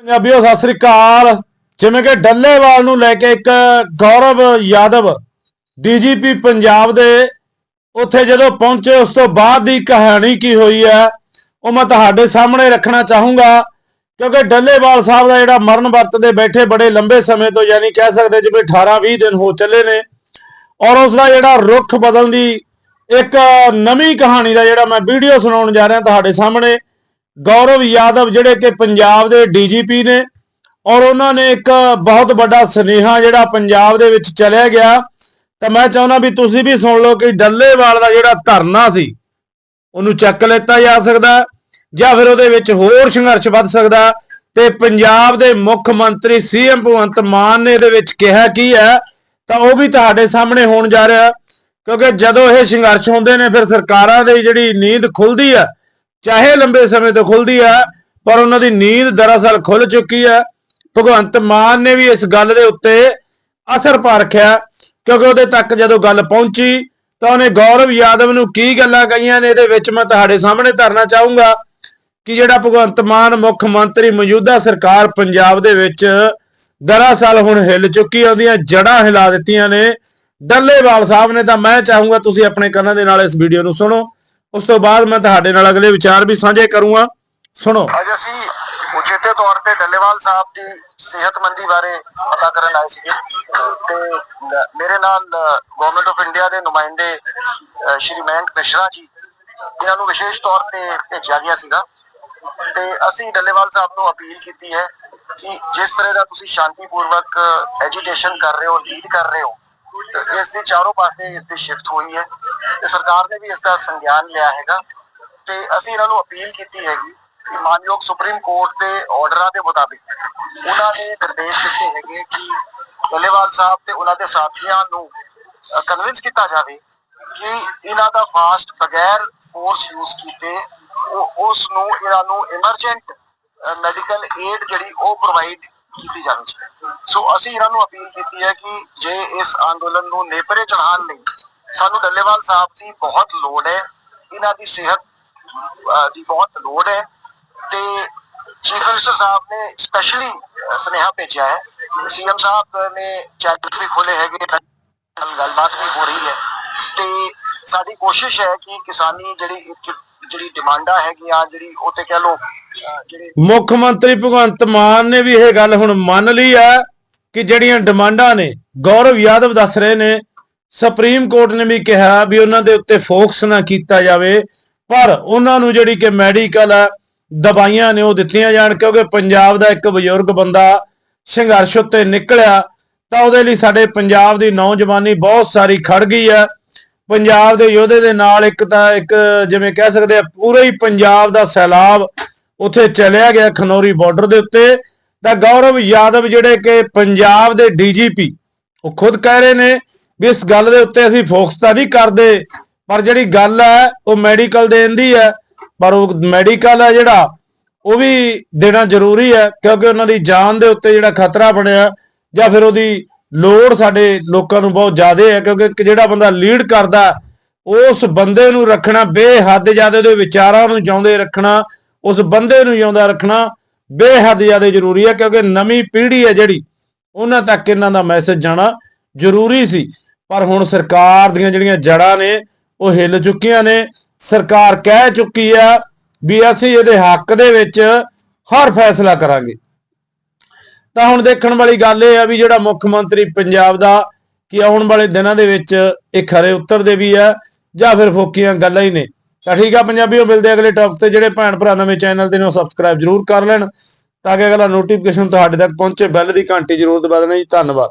ਪੰਜਾਬੀਓ, ਸਤਿ ਸ੍ਰੀ ਅਕਾਲ। ਜਿਵੇਂ ਕਿ ਡੱਲੇਵਾਲ ਨੂੰ ਲੈ ਕੇ ਇੱਕ ਗੌਰਵ ਯਾਦਵ, ਡੀਜੀਪੀ ਪੰਜਾਬ ਦੇ, ਉੱਥੇ ਜਦੋਂ ਪਹੁੰਚੇ, ਉਸ ਤੋਂ ਬਾਅਦ ਦੀ ਕਹਾਣੀ ਕੀ ਹੋਈ ਹੈ, ਉਹ ਮੈਂ ਤੁਹਾਡੇ ਸਾਹਮਣੇ ਰੱਖਣਾ ਚਾਹੂੰਗਾ। ਕਿਉਂਕਿ ਡੱਲੇਵਾਲ ਸਾਹਿਬ ਦਾ ਜਿਹੜਾ ਮਰਨ ਵਰਤ ਦੇ ਬੈਠੇ ਬੜੇ ਲੰਬੇ ਸਮੇਂ ਤੋਂ ਯਾਨੀ ਕਹਿ ਸਕਦੇ ਜਿਵੇਂ 18 20 ਦਿਨ ਹੋ ਚੱਲੇ ਨੇ, ਔਰ ਉਸ ਦਾ ਜਿਹੜਾ ਰੁੱਖ ਬਦਲਣ ਦੀ ਇੱਕ ਨਵੀਂ ਕਹਾਣੀ ਦਾ ਜਿਹੜਾ ਮੈਂ ਵੀਡੀਓ ਸੁਣਾਉਣ ਜਾ ਰਿਹਾ ਤੁਹਾਡੇ ਸਾਹਮਣੇ ਗੌਰਵ ਯਾਦਵ ਜਿਹੜੇ ਕਿ ਪੰਜਾਬ ਦੇ ਡੀਜੀਪੀ ਨੇ ਔਰ ਉਹਨਾਂ ਨੇ ਇੱਕ ਬਹੁਤ ਵੱਡਾ ਸੁਨੇਹਾ ਜਿਹੜਾ ਪੰਜਾਬ ਦੇ ਵਿੱਚ ਚਲਿਆ ਗਿਆ। ਤਾਂ ਮੈਂ ਚਾਹੁੰਦਾ ਵੀ ਤੁਸੀਂ ਵੀ ਸੁਣ ਲਓ ਕਿ ਡੱਲੇਵਾਲ ਦਾ ਜਿਹੜਾ ਧਰਨਾ ਸੀ, ਉਹਨੂੰ ਚੱਕ ਲੈਤਾ ਜਾ ਸਕਦਾ ਜਾਂ ਫਿਰ ਉਹਦੇ ਵਿੱਚ ਹੋਰ ਸੰਘਰਸ਼ ਵੱਧ ਸਕਦਾ। ਤੇ ਪੰਜਾਬ ਦੇ ਮੁੱਖ ਮੰਤਰੀ ਸੀਐਮ ਭਗਵੰਤ ਮਾਨ ਨੇ ਇਹਦੇ ਵਿੱਚ ਕਿਹਾ ਕੀ ਹੈ, ਤਾਂ ਉਹ ਵੀ ਤੁਹਾਡੇ ਸਾਹਮਣੇ ਹੋਣ ਜਾ ਰਿਹਾ। ਕਿਉਂਕਿ ਜਦੋਂ ਇਹ ਸੰਘਰਸ਼ ਹੁੰਦੇ ਨੇ, ਫਿਰ ਸਰਕਾਰਾਂ ਦੀ ਜਿਹੜੀ ਨੀਂਦ ਖੁੱਲਦੀ ਹੈ ਚਾਹੇ ਲੰਬੇ ਸਮੇਂ ਤੋਂ ਖੁੱਲਦੀ ਹੈ ਪਰ ਉਹਨਾਂ ਦੀ ਨੀਂਦ ਦਰਅਸਲ ਖੁੱਲ ਚੁੱਕੀ ਹੈ ਭਗਵੰਤ ਮਾਨ ਨੇ ਵੀ ਇਸ ਗੱਲ ਦੇ ਉੱਤੇ ਅਸਰ ਪਾ ਰੱਖਿਆ, ਕਿਉਂਕਿ ਉਹਦੇ ਤੱਕ ਜਦੋਂ ਗੱਲ ਪਹੁੰਚੀ, ਤਾਂ ਉਹਨੇ ਗੌਰਵ ਯਾਦਵ ਨੂੰ ਕੀ ਗੱਲਾਂ ਕਹੀਆਂ ਨੇ, ਇਹਦੇ ਵਿੱਚ ਮੈਂ ਤੁਹਾਡੇ ਸਾਹਮਣੇ ਧਰਨਾ ਚਾਹੂੰਗਾ ਕਿ ਜਿਹੜਾ ਭਗਵੰਤ ਮਾਨ ਮੁੱਖ ਮੰਤਰੀ ਮੌਜੂਦਾ ਸਰਕਾਰ ਪੰਜਾਬ ਦੇ ਵਿੱਚ ਦਰਅਸਲ ਹੁਣ ਹਿੱਲ ਚੁੱਕੀ ਹੈ ਉਹਦੀਆਂ ਜੜਾਂ ਹਿਲਾ ਦਿੱਤੀਆਂ ਨੇ। ਡੱਲੇਵਾਲ ਸਾਹਿਬ ਨੇ ਤਾਂ ਮੈਂ ਚਾਹੂੰਗਾ ਤੁਸੀਂ ਆਪਣੇ ਕੰਨਾਂ ਦੇ ਨਾਲ ਇਸ ਵੀਡੀਓ ਨੂੰ ਸੁਣੋ। ਉਸ ਤੋਂ ਬਾਅਦ ਮੈਂ ਤੁਹਾਡੇ ਨਾਲ ਅਗਲੇ ਵਿਚਾਰ ਵੀ ਸਾਂਝੇ ਕਰੂੰਗਾ। ਸੁਣੋ। ਅੱਜ ਅਸੀਂ ਉਚੇਤੇ ਤੌਰ ਤੇ ਡੱਲੇਵਾਲ ਸਾਹਿਬ ਦੀ ਸਿਹਤਮੰਦੀ ਬਾਰੇ ਪਤਾ ਕਰਨ ਆਏ ਸੀਗੇ। ਤੇ ਮੇਰੇ ਨਾਲ ਗਵਰਨਮੈਂਟ ਆਫ ਇੰਡੀਆ ਦੇ ਨੁਮਾਇੰਦੇ ਸ਼੍ਰੀ ਮਯੰਕ ਮਿਸ਼ਰਾ ਜੀ ਇਹਨਾਂ ਨੂੰ ਵਿਸ਼ੇਸ਼ ਤੌਰ ਤੇ ਭੇਜਿਆ ਗਿਆ ਸੀਗਾ। ਤੇ ਅਸੀਂ ਡੱਲੇਵਾਲ ਸਾਹਿਬ ਨੂੰ ਅਪੀਲ ਕੀਤੀ ਹੈ ਕਿ ਜਿਸ ਤਰ੍ਹਾਂ ਦਾ ਤੁਸੀਂ ਸ਼ਾਂਤੀਪੂਰਵਕ ਐਜੀਟੇਸ਼ਨ ਕਰ ਰਹੇ ਹੋ ਲੀਡ ਕਰ ਰਹੇ ਹੋ, ਤੇ ਇਸ ਦੀ ਚਾਰੋਂ ਪਾਸੇ ਇਸ ਦੀ ਸ਼ਿਫਟ ਹੋਈ ਹੈ। ਤੇ ਸਰਕਾਰ ਨੇ ਵੀ ਇਸ ਦਾ ਸੰਗਿਆਨ ਲਿਆ ਹੈਗਾ ਤੇ ਅਸੀਂ ਇਹਨਾਂ ਨੂੰ ਅਪੀਲ ਕੀਤੀ ਹੈਗੀ ਕਿ ਮਾਨਯੋਗ ਸੁਪਰੀਮ ਕੋਰਟ ਦੇ ਆਰਡਰਾਂ ਦੇ ਮੁਤਾਬਿਕ ਉਹਨਾਂ ਨੇ ਨਿਰਦੇਸ਼ ਦਿੱਤੇ ਹੈਗੇ ਕਿ ਡੱਲੇਵਾਲ ਸਾਹਿਬ ਤੇ ਉਹਨਾਂ ਦੇ ਸਾਥੀਆਂ ਨੂੰ ਕਨਵਿੰਸ ਕੀਤਾ ਜਾਵੇ ਕਿ ਇਹਨਾਂ ਦਾ ਫਾਸਟ ਬਗੈਰ ਫੋਰਸ ਯੂਜ਼ ਕੀਤੇ ਉਹ, ਉਸ ਨੂੰ ਇਹਨਾਂ ਨੂੰ ਇਮਰਜੈਂਟ ਮੈਡੀਕਲ ਏਡ ਜਿਹੜੀ ਉਹ ਪ੍ਰੋਵਾਈਡ ਕੀਤੀ ਜਾਣੀ ਚਾਹੀਦੀ। ਸੋ ਅਸੀਂ ਇਹਨਾਂ ਨੂੰ ਅਪੀਲ ਕੀਤੀ ਹੈ ਕਿ ਜੇ ਇਸ ਅੰਦੋਲਨ ਨੂੰ ਨੇਪਰੇ ਚੜਾਉਣ ਲਈ ਸਾਨੂੰ ਡੱਲੇਵਾਲ ਸਾਹਿਬ ਦੀ ਬਹੁਤ ਲੋੜ ਹੈ। ਇਹਨਾਂ ਦੀ ਸਿਹਤ ਦੀ ਬਹੁਤ ਲੋੜ ਹੈ ਤੇ ਚੀਫ ਮਿਨਿਸਟਰ ਸਾਹਿਬ ਨੇ ਸਪੈਸ਼ਲੀ ਸੁਨੇਹਾ ਭੇਜਿਆ ਹੈ। ਸੀਐਮ ਸਾਹਿਬ ਨੇ ਚੈਨਲ ਵੀ ਖੋਲੇ ਹੈਗੇ ਗੱਲਬਾਤ ਵੀ ਹੋ ਰਹੀ ਹੈ। ਤੇ ਸਾਡੀ ਕੋਸ਼ਿਸ਼ ਹੈ ਕਿ ਕਿਸਾਨੀ ਜਿਹੜੀ ਜਿਹੜੀ ਡਿਮਾਂਡਾਂ ਹੈਗੀਆਂ, ਜਿਹੜੀ ਉਹ ਤੇ ਕਹਿ ਲੋ ਮੁੱਖ ਮੰਤਰੀ ਭਗਵੰਤ ਮਾਨ ਨੇ ਵੀ ਇਹ ਗੱਲ ਹੁਣ ਮੰਨ ਲਈ ਹੈ ਕਿ ਜਿਹੜੀਆਂ ਡਿਮਾਂਡਾਂ ਨੇ, ਗੌਰਵ ਯਾਦਵ ਦੱਸ ਰਹੇ ਨੇ ਸੁਪਰੀਮ ਕੋਰਟ ਨੇ ਵੀ ਕਿਹਾ ਵੀ ਉਹਨਾਂ ਦੇ ਉੱਤੇ ਫੋਕਸ ਨਾ ਕੀਤਾ ਜਾਵੇ, ਪਰ ਉਹਨਾਂ ਨੂੰ ਜਿਹੜੀ ਕਿ ਮੈਡੀਕਲ ਦਵਾਈਆਂ ਨੇ ਉਹ ਦਿੱਤੀਆਂ ਜਾਣ, ਕਿਉਂਕਿ ਪੰਜਾਬ ਦਾ ਇੱਕ ਬਜ਼ੁਰਗ ਬੰਦਾ ਸੰਘਰਸ਼ ਉੱਤੇ ਨਿਕਲਿਆ, ਤਾਂ ਉਹਦੇ ਲਈ ਸਾਡੇ ਪੰਜਾਬ ਦੀ ਨੌਜਵਾਨੀ ਬਹੁਤ ਸਾਰੀ ਖੜ ਗਈ ਹੈ। ਪੰਜਾਬ ਦੇ ਯੋਧੇ ਦੇ ਨਾਲ ਇੱਕ ਤਾਂ ਇੱਕ ਜਿਵੇਂ ਕਹਿ ਸਕਦੇ ਆ, ਪੂਰੇ ਹੀ ਪੰਜਾਬ ਦਾ ਸੈਲਾਬ ਉੱਥੇ ਚਲਿਆ ਗਿਆ ਖਨੌਰੀ ਬਾਰਡਰ ਦੇ ਉੱਤੇ। ਤਾਂ ਗੌਰਵ ਯਾਦਵ ਜਿਹੜੇ ਕਿ ਪੰਜਾਬ ਦੇ ਡੀਜੀਪੀ ਉਹ ਖੁਦ ਕਹਿ ਰਹੇ ਨੇ ਵੀ ਇਸ ਗੱਲ ਦੇ ਉੱਤੇ ਅਸੀਂ ਫੋਕਸ ਤਾਂ ਨਹੀਂ ਕਰਦੇ, ਪਰ ਜਿਹੜੀ ਗੱਲ ਹੈ, ਉਹ ਮੈਡੀਕਲ ਦੇਣ ਦੀ ਹੈ। ਪਰ ਉਹ ਮੈਡੀਕਲ ਹੈ ਜਿਹੜਾ, ਉਹ ਵੀ ਦੇਣਾ ਜ਼ਰੂਰੀ ਹੈ, ਕਿਉਂਕਿ ਉਹਨਾਂ ਦੀ ਜਾਨ ਦੇ ਉੱਤੇ ਜਿਹੜਾ ਖਤਰਾ ਬਣਿਆ, ਜਾਂ ਫਿਰ ਉਹਦੀ ਲੋੜ ਸਾਡੇ ਲੋਕਾਂ ਨੂੰ ਬਹੁਤ ਜ਼ਿਆਦਾ ਹੈ, ਕਿਉਂਕਿ ਜਿਹੜਾ ਬੰਦਾ ਲੀਡ ਕਰਦਾ, ਉਸ ਬੰਦੇ ਨੂੰ ਰੱਖਣਾ, ਬੇਹੱਦ ਜ਼ਿਆਦਾ ਉਹਦੇ ਵਿਚਾਰਾਂ ਨੂੰ ਜਿਉਂਦੇ ਰੱਖਣਾ, ਉਸ ਬੰਦੇ ਨੂੰ ਜਿਉਂਦਾ ਰੱਖਣਾ ਬੇਹੱਦ ਜ਼ਿਆਦਾ ਜ਼ਰੂਰੀ ਹੈ, ਕਿਉਂਕਿ ਨਵੀਂ ਪੀੜ੍ਹੀ ਹੈ ਜਿਹੜੀ, ਉਹਨਾਂ ਤੱਕ ਇਹਨਾਂ ਦਾ ਮੈਸੇਜ ਜਾਣਾ ਜ਼ਰੂਰੀ ਸੀ। ਪਰ ਹੁਣ ਸਰਕਾਰ ਦੀਆਂ ਜਿਹੜੀਆਂ ਜੜਾਂ ਨੇ, ਉਹ ਹਿੱਲ ਚੁੱਕੀਆਂ ਨੇ। ਸਰਕਾਰ ਕਹਿ ਚੁੱਕੀ ਆ ਵੀ ਅਸੀਂ ਇਹਦੇ ਹੱਕ ਦੇ ਵਿੱਚ ਹਰ ਫੈਸਲਾ ਕਰਾਂਗੇ। ਤਾਂ ਹੁਣ ਦੇਖਣ ਵਾਲੀ ਗੱਲ ਇਹ ਆ ਵੀ ਜਿਹੜਾ ਮੁੱਖ ਮੰਤਰੀ ਪੰਜਾਬ ਦਾ, ਕਿ ਆਉਣ ਵਾਲੇ ਦਿਨਾਂ ਦੇ ਵਿੱਚ ਇਹ ਖਰੇ ਉਤਰਦੇ ਵੀ ਆ, ਜਾਂ ਫਿਰ ਫੋਕੀਆਂ ਗੱਲਾਂ ਹੀ ਨੇ। ਤਾਂ ਠੀਕ ਆ ਪੰਜਾਬੀਓ, ਮਿਲਦੇ ਅਗਲੇ ਟੌਪ ਤੇ। ਜਿਹੜੇ ਭੈਣ ਭਰਾ ਨਵੇਂ ਚੈਨਲ ਤੇ ਨੇ, ਉਹ ਸਬਸਕ੍ਰਾਈਬ ਜਰੂਰ ਕਰ ਲੈਣ, ਤਾਂ ਕਿ ਅਗਲਾ ਨੋਟੀਫਿਕੇਸ਼ਨ ਤੁਹਾਡੇ ਤੱਕ ਪਹੁੰਚੇ। ਬੈਲ ਦੀ ਘੰਟੀ ਜਰੂਰ ਦਬਾ ਦੇਣਾ ਜੀ। ਧੰਨਵਾਦ।